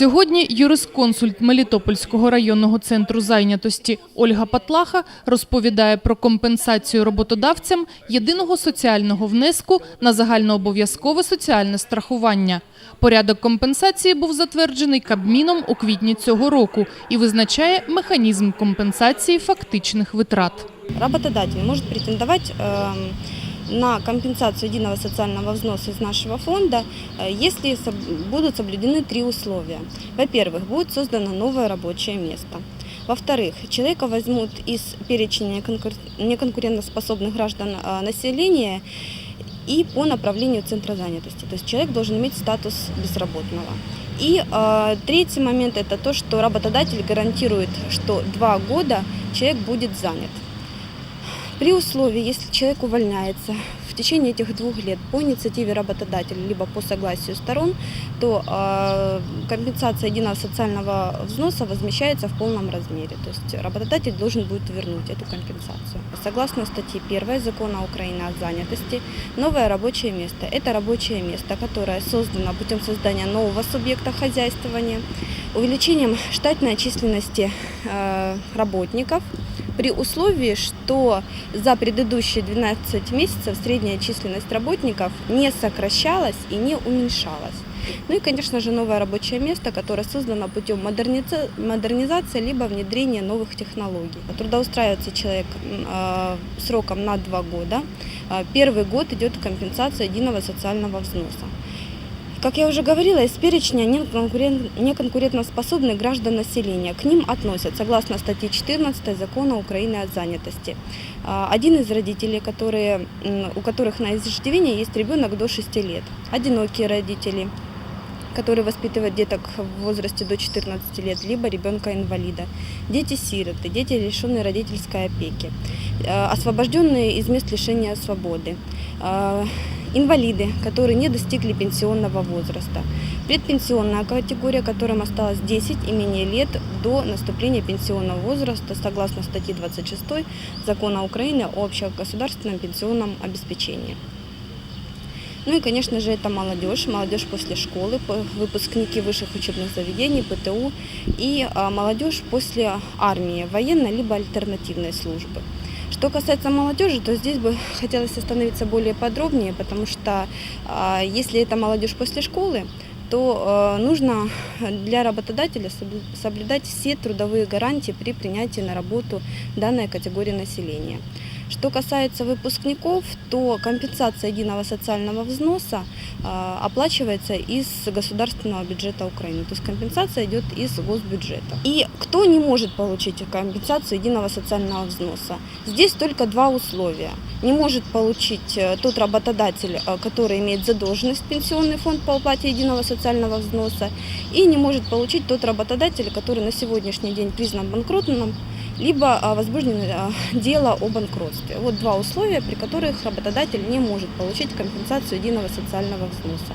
Сьогодні юрисконсульт Мелітопольського районного центру зайнятості Ольга Патлаха розповідає про компенсацію роботодавцям єдиного соціального внеску на загальнообов'язкове соціальне страхування. Порядок компенсації був затверджений Кабміном у квітні цього року і визначає механізм компенсації фактичних витрат. Работодатель может претендовать эм, на компенсацию единого социального взноса из нашего фонда, э, если будут соблюдены три условия. Во-первых, будет создано новое рабочее место. Во-вторых, человека возьмут из перечня неконкур- неконкурентоспособных граждан э, населения и по направлению центра занятости. То есть человек должен иметь статус безработного. И э, третий момент это то, что работодатель гарантирует, что два года человек будет занят. При условии, если человек увольняется в течение этих двух лет по инициативе работодателя либо по согласию сторон, то э, компенсация единого социального взноса возмещается в полном размере. То есть работодатель должен будет вернуть эту компенсацию. Согласно статье 1 Закона Украины о занятости, новое рабочее место – это рабочее место, которое создано путем создания нового субъекта хозяйствования, увеличением штатной численности э, работников – при условии, что за предыдущие 12 месяцев средняя численность работников не сокращалась и не уменьшалась. Ну и, конечно же, новое рабочее место, которое создано путем модерниза- модернизации либо внедрения новых технологий. Трудоустраивается человек э, сроком на два года. Э, Первый год идет компенсация единого социального взноса. Как я уже говорила, из перечня неконкурен- неконкурентоспособных граждан населения. К ним относят, согласно статье 14 Закона Украины о занятости, а, один из родителей, которые, у которых на иждивении есть ребенок до 6 лет, одинокие родители, которые воспитывают деток в возрасте до 14 лет, либо ребенка-инвалида, дети-сироты, дети, лишенные родительской опеки, э, освобожденные из мест лишения свободы, э, инвалиды, которые не достигли пенсионного возраста, предпенсионная категория, которым осталось 10 и менее лет до наступления пенсионного возраста, согласно статье 26 Закона Украины о общегосударственном пенсионном обеспечении. Ну и, конечно же, это молодежь, молодежь после школы, выпускники высших учебных заведений, ПТУ и а, молодежь после армии, военной либо альтернативной службы. Что касается молодежи, то здесь бы хотелось остановиться более подробнее, потому что а, если это молодежь после школы, то э, нужно для работодателя соблю- соблюдать все трудовые гарантии при принятии на работу данной категории населения. Что касается выпускников, то компенсация единого социального взноса а, оплачивается из государственного бюджета Украины. То есть компенсация идет из госбюджета. И кто не может получить компенсацию единого социального взноса? Здесь только два условия. Не может получить э, тот работодатель, э, который имеет задолженность в пенсионный фонд по уплате единого социального взноса, и не может получить тот работодатель, который на сегодняшний день признан банкротным, либо а, возбуждено а, дело о банкротстве. Вот два условия, при которых работодатель не может получить компенсацию единого социального взноса.